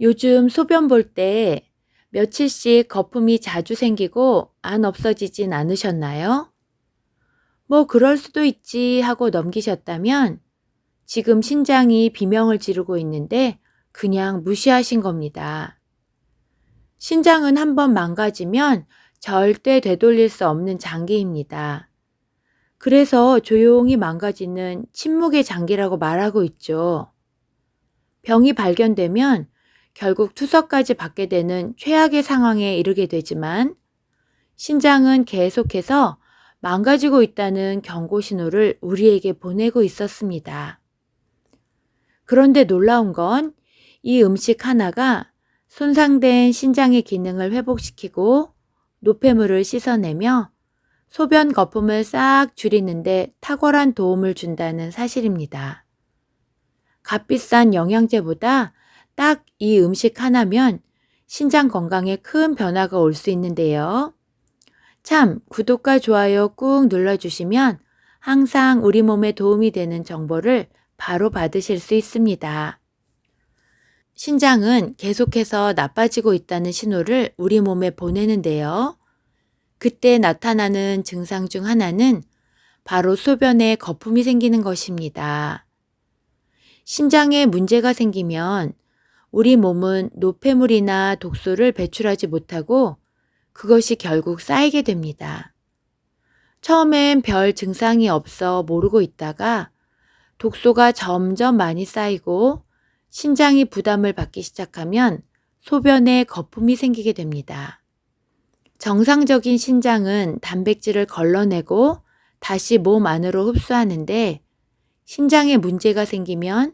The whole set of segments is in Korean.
요즘 소변 볼 때 며칠씩 거품이 자주 생기고 안 없어지진 않으셨나요? 뭐 그럴 수도 있지 하고 넘기셨다면 지금 신장이 비명을 지르고 있는데 그냥 무시하신 겁니다. 신장은 한번 망가지면 절대 되돌릴 수 없는 장기입니다. 그래서 조용히 망가지는 침묵의 장기라고 말하고 있죠. 병이 발견되면 결국 투석까지 받게 되는 최악의 상황에 이르게 되지만 신장은 계속해서 망가지고 있다는 경고 신호를 우리에게 보내고 있었습니다. 그런데 놀라운 건 이 음식 하나가 손상된 신장의 기능을 회복시키고 노폐물을 씻어내며 소변 거품을 싹 줄이는데 탁월한 도움을 준다는 사실입니다. 값비싼 영양제보다 딱 이 음식 하나면 신장 건강에 큰 변화가 올 수 있는데요. 참, 구독과 좋아요 꾹 눌러주시면 항상 우리 몸에 도움이 되는 정보를 바로 받으실 수 있습니다. 신장은 계속해서 나빠지고 있다는 신호를 우리 몸에 보내는데요. 그때 나타나는 증상 중 하나는 바로 소변에 거품이 생기는 것입니다. 신장에 문제가 생기면 우리 몸은 노폐물이나 독소를 배출하지 못하고 그것이 결국 쌓이게 됩니다. 처음엔 별 증상이 없어 모르고 있다가 독소가 점점 많이 쌓이고 신장이 부담을 받기 시작하면 소변에 거품이 생기게 됩니다. 정상적인 신장은 단백질을 걸러내고 다시 몸 안으로 흡수하는데 신장에 문제가 생기면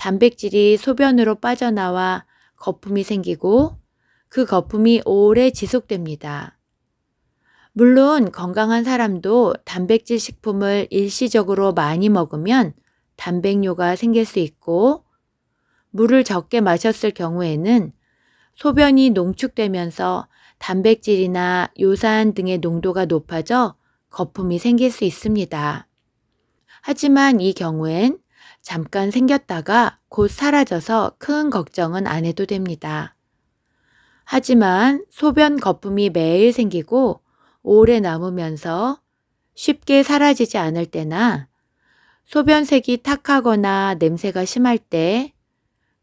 단백질이 소변으로 빠져나와 거품이 생기고 그 거품이 오래 지속됩니다. 물론 건강한 사람도 단백질 식품을 일시적으로 많이 먹으면 단백뇨가 생길 수 있고 물을 적게 마셨을 경우에는 소변이 농축되면서 단백질이나 요산 등의 농도가 높아져 거품이 생길 수 있습니다. 하지만 이 경우엔 잠깐 생겼다가 곧 사라져서 큰 걱정은 안 해도 됩니다. 하지만 소변 거품이 매일 생기고 오래 남으면서 쉽게 사라지지 않을 때나 소변색이 탁하거나 냄새가 심할 때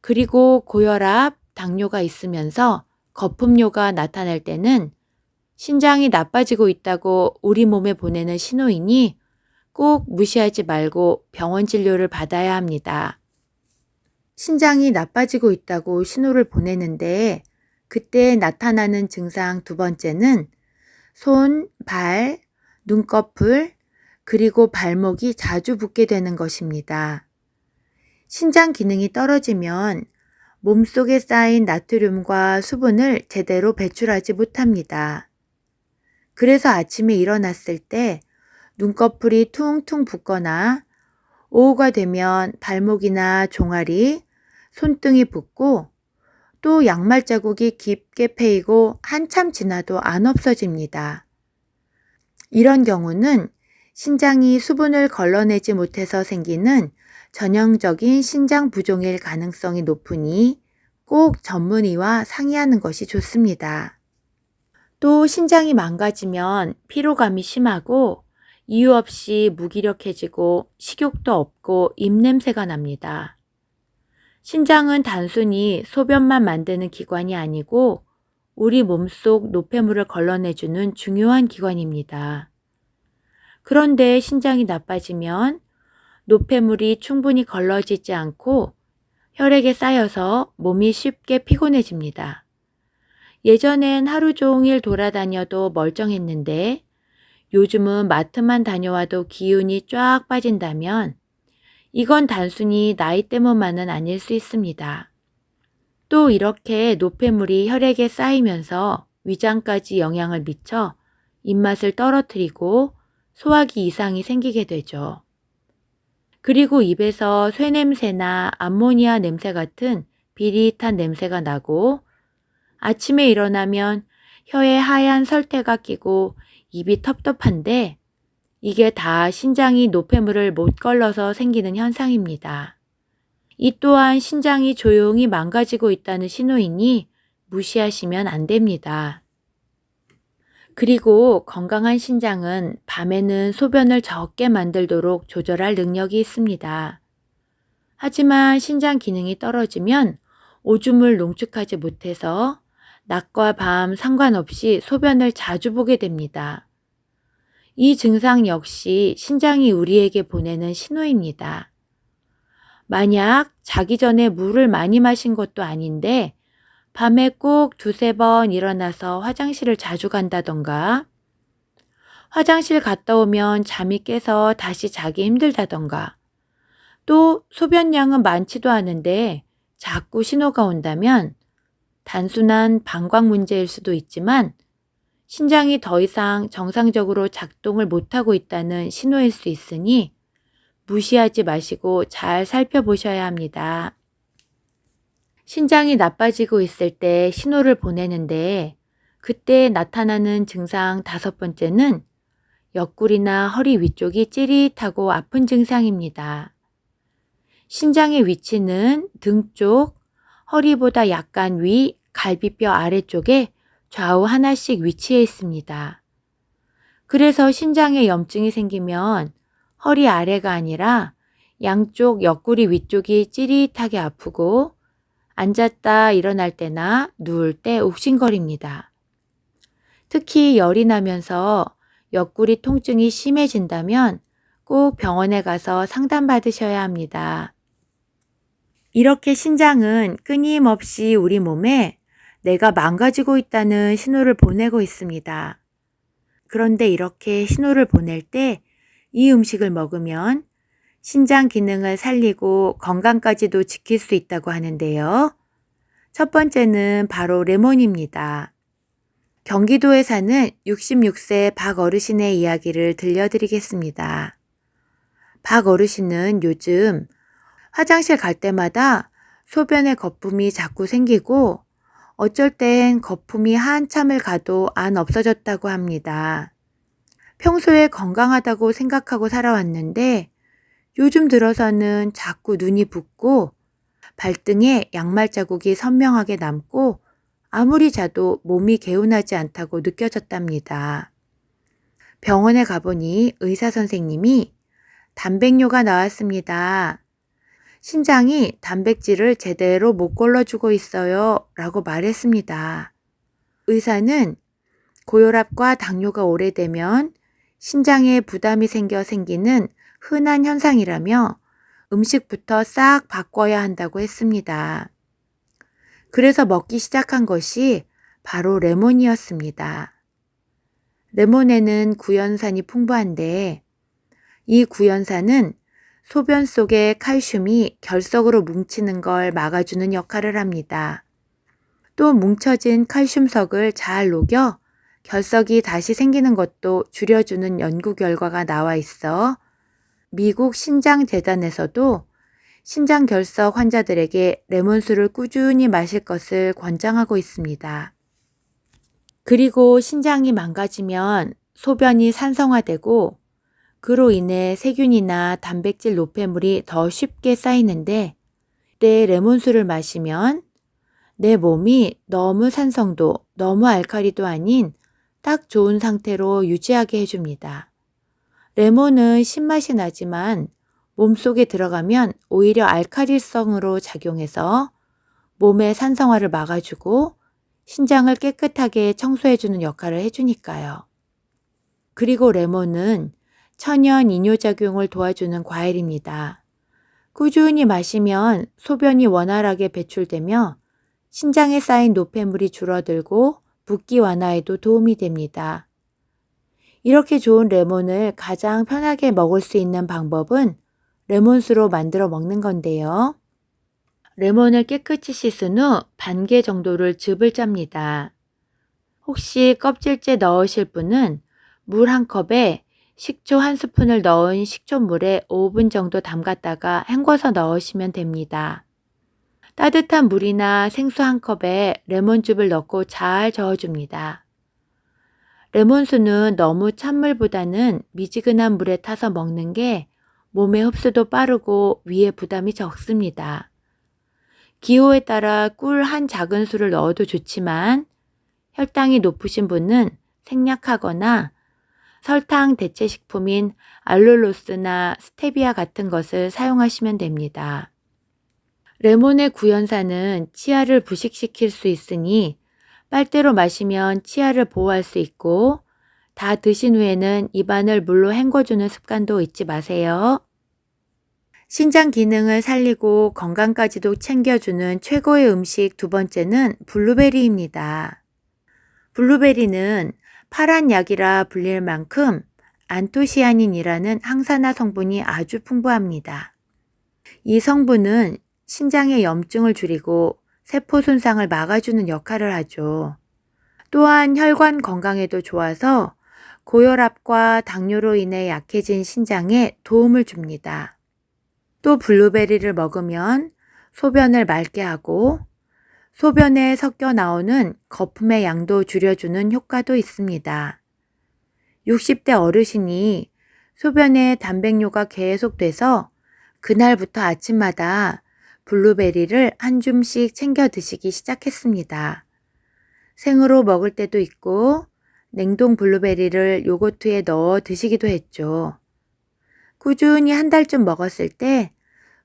그리고 고혈압, 당뇨가 있으면서 거품료가 나타날 때는 신장이 나빠지고 있다고 우리 몸에 보내는 신호이니 꼭 무시하지 말고 병원 진료를 받아야 합니다. 신장이 나빠지고 있다고 신호를 보내는데 그때 나타나는 증상 두 번째는 손, 발, 눈꺼풀, 그리고 발목이 자주 붓게 되는 것입니다. 신장 기능이 떨어지면 몸속에 쌓인 나트륨과 수분을 제대로 배출하지 못합니다. 그래서 아침에 일어났을 때 눈꺼풀이 퉁퉁 붓거나 오후가 되면 발목이나 종아리, 손등이 붓고 또 양말 자국이 깊게 패이고 한참 지나도 안 없어집니다. 이런 경우는 신장이 수분을 걸러내지 못해서 생기는 전형적인 신장 부종일 가능성이 높으니 꼭 전문의와 상의하는 것이 좋습니다. 또 신장이 망가지면 피로감이 심하고 이유 없이 무기력해지고 식욕도 없고 입냄새가 납니다. 신장은 단순히 소변만 만드는 기관이 아니고 우리 몸속 노폐물을 걸러내주는 중요한 기관입니다. 그런데 신장이 나빠지면 노폐물이 충분히 걸러지지 않고 혈액에 쌓여서 몸이 쉽게 피곤해집니다. 예전엔 하루 종일 돌아다녀도 멀쩡했는데 요즘은 마트만 다녀와도 기운이 쫙 빠진다면 이건 단순히 나이 때문만은 아닐 수 있습니다. 또 이렇게 노폐물이 혈액에 쌓이면서 위장까지 영향을 미쳐 입맛을 떨어뜨리고 소화기 이상이 생기게 되죠. 그리고 입에서 쇠냄새나 암모니아 냄새 같은 비릿한 냄새가 나고 아침에 일어나면 혀에 하얀 설태가 끼고 입이 텁텁한데 이게 다 신장이 노폐물을 못 걸러서 생기는 현상입니다. 이 또한 신장이 조용히 망가지고 있다는 신호이니 무시하시면 안 됩니다. 그리고 건강한 신장은 밤에는 소변을 적게 만들도록 조절할 능력이 있습니다. 하지만 신장 기능이 떨어지면 오줌을 농축하지 못해서 낮과 밤 상관없이 소변을 자주 보게 됩니다. 이 증상 역시 신장이 우리에게 보내는 신호입니다. 만약 자기 전에 물을 많이 마신 것도 아닌데 밤에 꼭 두세 번 일어나서 화장실을 자주 간다던가 화장실 갔다 오면 잠이 깨서 다시 자기 힘들다던가 또 소변량은 많지도 않은데 자꾸 신호가 온다면 단순한 방광 문제일 수도 있지만 신장이 더 이상 정상적으로 작동을 못하고 있다는 신호일 수 있으니 무시하지 마시고 잘 살펴보셔야 합니다. 신장이 나빠지고 있을 때 신호를 보내는데 그때 나타나는 증상 다섯 번째는 옆구리나 허리 위쪽이 찌릿하고 아픈 증상입니다. 신장의 위치는 등 쪽, 허리보다 약간 위, 갈비뼈 아래쪽에 좌우 하나씩 위치해 있습니다. 그래서 신장에 염증이 생기면 허리 아래가 아니라 양쪽 옆구리 위쪽이 찌릿하게 아프고 앉았다 일어날 때나 누울 때 욱신거립니다. 특히 열이 나면서 옆구리 통증이 심해진다면 꼭 병원에 가서 상담받으셔야 합니다. 이렇게 신장은 끊임없이 우리 몸에 내가 망가지고 있다는 신호를 보내고 있습니다. 그런데 이렇게 신호를 보낼 때 이 음식을 먹으면 신장 기능을 살리고 건강까지도 지킬 수 있다고 하는데요. 첫 번째는 바로 레몬입니다. 경기도에 사는 66세 박 어르신의 이야기를 들려드리겠습니다. 박 어르신은 요즘 화장실 갈 때마다 소변에 거품이 자꾸 생기고 어쩔 땐 거품이 한참을 가도 안 없어졌다고 합니다. 평소에 건강하다고 생각하고 살아왔는데 요즘 들어서는 자꾸 눈이 붓고 발등에 양말 자국이 선명하게 남고 아무리 자도 몸이 개운하지 않다고 느껴졌답니다. 병원에 가보니 의사 선생님이 단백뇨가 나왔습니다. 신장이 단백질을 제대로 못 걸러주고 있어요. 라고 말했습니다. 의사는 고혈압과 당뇨가 오래되면 신장에 부담이 생겨 생기는 흔한 현상이라며 음식부터 싹 바꿔야 한다고 했습니다. 그래서 먹기 시작한 것이 바로 레몬이었습니다. 레몬에는 구연산이 풍부한데 이 구연산은 소변 속에 칼슘이 결석으로 뭉치는 걸 막아주는 역할을 합니다. 또 뭉쳐진 칼슘석을 잘 녹여 결석이 다시 생기는 것도 줄여주는 연구 결과가 나와 있어 미국 신장재단에서도 신장 결석 환자들에게 레몬수를 꾸준히 마실 것을 권장하고 있습니다. 그리고 신장이 망가지면 소변이 산성화되고 그로 인해 세균이나 단백질 노폐물이 더 쉽게 쌓이는데 때 레몬수를 마시면 내 몸이 너무 산성도 너무 알칼리도 아닌 딱 좋은 상태로 유지하게 해줍니다. 레몬은 신맛이 나지만 몸속에 들어가면 오히려 알칼리성으로 작용해서 몸의 산성화를 막아주고 신장을 깨끗하게 청소해주는 역할을 해주니까요. 그리고 레몬은 천연 이뇨작용을 도와주는 과일입니다. 꾸준히 마시면 소변이 원활하게 배출되며 신장에 쌓인 노폐물이 줄어들고 붓기 완화에도 도움이 됩니다. 이렇게 좋은 레몬을 가장 편하게 먹을 수 있는 방법은 레몬수로 만들어 먹는 건데요. 레몬을 깨끗이 씻은 후 반 개 정도를 즙을 짭니다. 혹시 껍질째 넣으실 분은 물 한 컵에 식초 한 스푼을 넣은 식초물에 5분 정도 담갔다가 헹궈서 넣으시면 됩니다. 따뜻한 물이나 생수 한 컵에 레몬즙을 넣고 잘 저어줍니다. 레몬수는 너무 찬물보다는 미지근한 물에 타서 먹는 게 몸의 흡수도 빠르고 위에 부담이 적습니다. 기호에 따라 꿀 한 작은 수를 넣어도 좋지만 혈당이 높으신 분은 생략하거나 설탕 대체 식품인 알룰로스나 스테비아 같은 것을 사용하시면 됩니다. 레몬의 구연산은 치아를 부식시킬 수 있으니 빨대로 마시면 치아를 보호할 수 있고 다 드신 후에는 입안을 물로 헹궈주는 습관도 잊지 마세요. 신장 기능을 살리고 건강까지도 챙겨주는 최고의 음식 두 번째는 블루베리입니다. 블루베리는 파란 약이라 불릴 만큼 안토시아닌이라는 항산화 성분이 아주 풍부합니다. 이 성분은 신장의 염증을 줄이고 세포 손상을 막아주는 역할을 하죠. 또한 혈관 건강에도 좋아서 고혈압과 당뇨로 인해 약해진 신장에 도움을 줍니다. 또 블루베리를 먹으면 소변을 맑게 하고 소변에 섞여 나오는 거품의 양도 줄여주는 효과도 있습니다. 60대 어르신이 소변에 단백뇨가 계속돼서 그날부터 아침마다 블루베리를 한 줌씩 챙겨 드시기 시작했습니다. 생으로 먹을 때도 있고 냉동 블루베리를 요거트에 넣어 드시기도 했죠. 꾸준히 한 달쯤 먹었을 때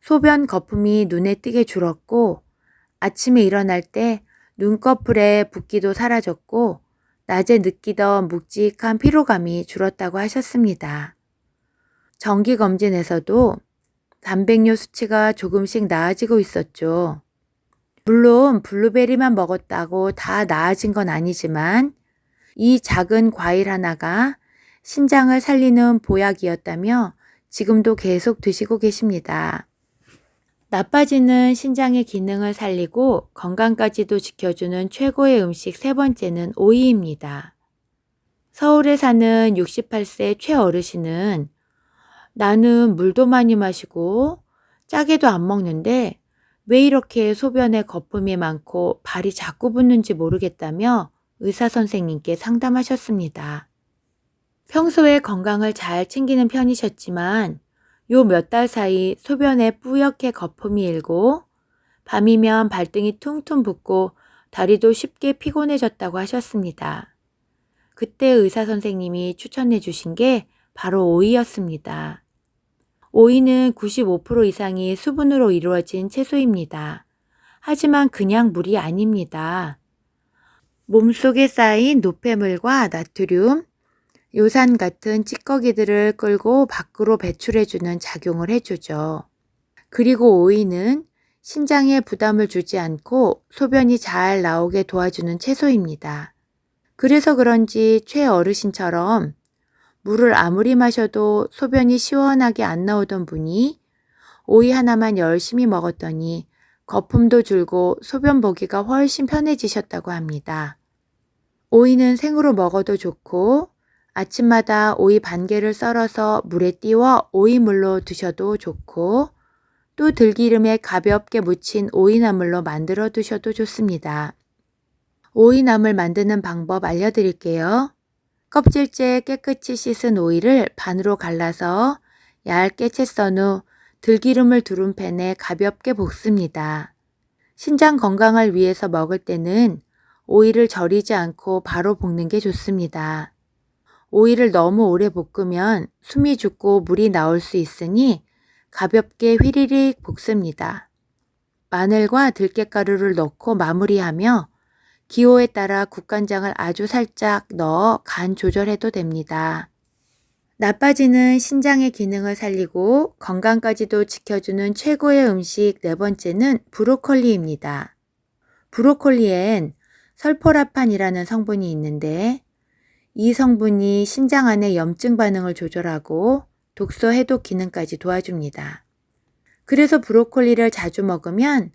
소변 거품이 눈에 띄게 줄었고 아침에 일어날 때 눈꺼풀에 붓기도 사라졌고 낮에 느끼던 묵직한 피로감이 줄었다고 하셨습니다. 정기검진에서도 단백뇨 수치가 조금씩 나아지고 있었죠. 물론 블루베리만 먹었다고 다 나아진 건 아니지만 이 작은 과일 하나가 신장을 살리는 보약이었다며 지금도 계속 드시고 계십니다. 나빠지는 신장의 기능을 살리고 건강까지도 지켜주는 최고의 음식 세 번째는 오이입니다. 서울에 사는 68세 최 어르신은 나는 물도 많이 마시고 짜게도 안 먹는데 왜 이렇게 소변에 거품이 많고 발이 자꾸 붓는지 모르겠다며 의사 선생님께 상담하셨습니다. 평소에 건강을 잘 챙기는 편이셨지만 요 몇 달 사이 소변에 뿌옇게 거품이 일고 밤이면 발등이 퉁퉁 붓고 다리도 쉽게 피곤해졌다고 하셨습니다. 그때 의사 선생님이 추천해 주신 게 바로 오이였습니다. 오이는 95% 이상이 수분으로 이루어진 채소입니다. 하지만 그냥 물이 아닙니다. 몸속에 쌓인 노폐물과 나트륨, 요산 같은 찌꺼기들을 끌고 밖으로 배출해주는 작용을 해주죠. 그리고 오이는 신장에 부담을 주지 않고 소변이 잘 나오게 도와주는 채소입니다. 그래서 그런지 최 어르신처럼 물을 아무리 마셔도 소변이 시원하게 안 나오던 분이 오이 하나만 열심히 먹었더니 거품도 줄고 소변 보기가 훨씬 편해지셨다고 합니다. 오이는 생으로 먹어도 좋고 아침마다 오이 반 개를 썰어서 물에 띄워 오이물로 드셔도 좋고 또 들기름에 가볍게 묻힌 오이나물로 만들어 두셔도 좋습니다. 오이나물 만드는 방법 알려드릴게요. 껍질째 깨끗이 씻은 오이를 반으로 갈라서 얇게 채 썬 후 들기름을 두른 팬에 가볍게 볶습니다. 신장 건강을 위해서 먹을 때는 오이를 절이지 않고 바로 볶는 게 좋습니다. 오이를 너무 오래 볶으면 숨이 죽고 물이 나올 수 있으니 가볍게 휘리릭 볶습니다. 마늘과 들깨가루를 넣고 마무리하며 기호에 따라 국간장을 아주 살짝 넣어 간 조절해도 됩니다. 나빠지는 신장의 기능을 살리고 건강까지도 지켜주는 최고의 음식 네 번째는 브로콜리입니다. 브로콜리엔 설포라판이라는 성분이 있는데 이 성분이 신장 안의 염증 반응을 조절하고 독소 해독 기능까지 도와줍니다. 그래서 브로콜리를 자주 먹으면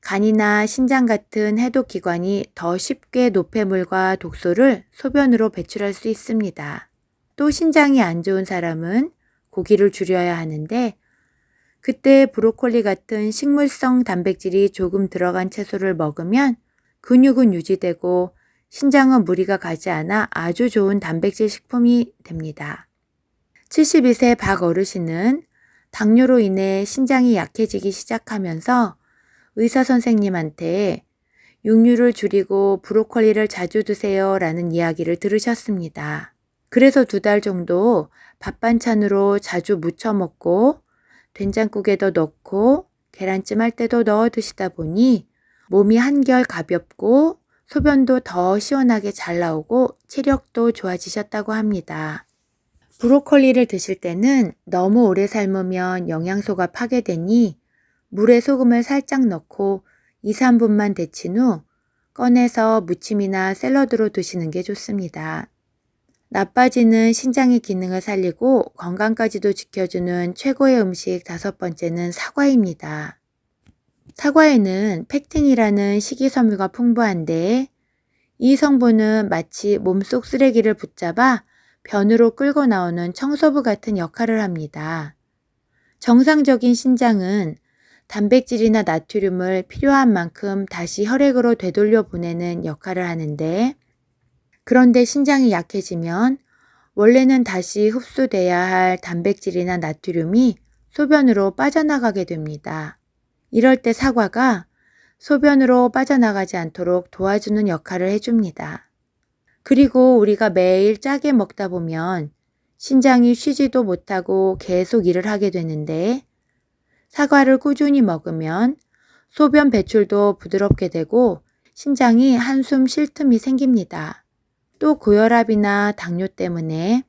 간이나 신장 같은 해독 기관이 더 쉽게 노폐물과 독소를 소변으로 배출할 수 있습니다. 또 신장이 안 좋은 사람은 고기를 줄여야 하는데 그때 브로콜리 같은 식물성 단백질이 조금 들어간 채소를 먹으면 근육은 유지되고 신장은 무리가 가지 않아 아주 좋은 단백질 식품이 됩니다. 72세 박 어르신은 당뇨로 인해 신장이 약해지기 시작하면서 의사 선생님한테 육류를 줄이고 브로콜리를 자주 드세요 라는 이야기를 들으셨습니다. 그래서 두 달 정도 밥 반찬으로 자주 무쳐 먹고 된장국에도 넣고 계란찜 할 때도 넣어 드시다 보니 몸이 한결 가볍고 소변도 더 시원하게 잘 나오고 체력도 좋아지셨다고 합니다. 브로콜리를 드실 때는 너무 오래 삶으면 영양소가 파괴되니 물에 소금을 살짝 넣고 2, 3분만 데친 후 꺼내서 무침이나 샐러드로 드시는 게 좋습니다. 나빠지는 신장의 기능을 살리고 건강까지도 지켜주는 최고의 음식 다섯 번째는 사과입니다. 사과에는 팩틴이라는 식이섬유가 풍부한데 이 성분은 마치 몸속 쓰레기를 붙잡아 변으로 끌고 나오는 청소부 같은 역할을 합니다. 정상적인 신장은 단백질이나 나트륨을 필요한 만큼 다시 혈액으로 되돌려 보내는 역할을 하는데 그런데 신장이 약해지면 원래는 다시 흡수돼야 할 단백질이나 나트륨이 소변으로 빠져나가게 됩니다. 이럴 때 사과가 소변으로 빠져나가지 않도록 도와주는 역할을 해줍니다. 그리고 우리가 매일 짜게 먹다 보면 신장이 쉬지도 못하고 계속 일을 하게 되는데 사과를 꾸준히 먹으면 소변 배출도 부드럽게 되고 신장이 한숨 쉴 틈이 생깁니다. 또 고혈압이나 당뇨 때문에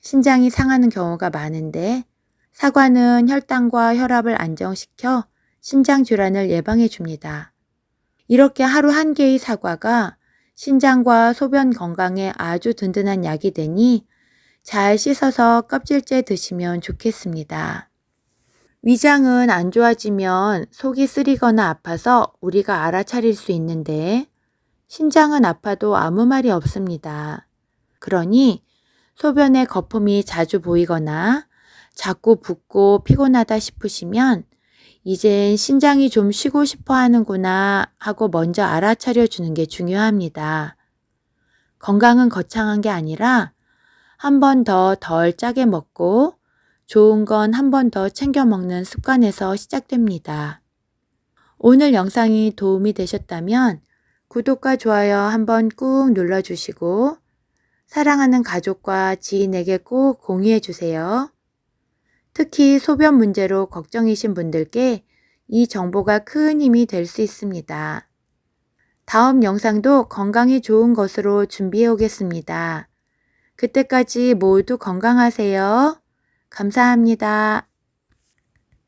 신장이 상하는 경우가 많은데 사과는 혈당과 혈압을 안정시켜 신장 질환을 예방해 줍니다. 이렇게 하루 한 개의 사과가 신장과 소변 건강에 아주 든든한 약이 되니 잘 씻어서 껍질째 드시면 좋겠습니다. 위장은 안 좋아지면 속이 쓰리거나 아파서 우리가 알아차릴 수 있는데 신장은 아파도 아무 말이 없습니다. 그러니 소변에 거품이 자주 보이거나 자꾸 붓고 피곤하다 싶으시면 이젠 신장이 좀 쉬고 싶어 하는구나 하고 먼저 알아차려 주는 게 중요합니다. 건강은 거창한 게 아니라 한 번 더 덜 짜게 먹고 좋은 건 한 번 더 챙겨 먹는 습관에서 시작됩니다. 오늘 영상이 도움이 되셨다면 구독과 좋아요 한번 꾹 눌러주시고 사랑하는 가족과 지인에게 꼭 공유해 주세요. 특히 소변 문제로 걱정이신 분들께 이 정보가 큰 힘이 될 수 있습니다. 다음 영상도 건강이 좋은 것으로 준비해 오겠습니다. 그때까지 모두 건강하세요. 감사합니다.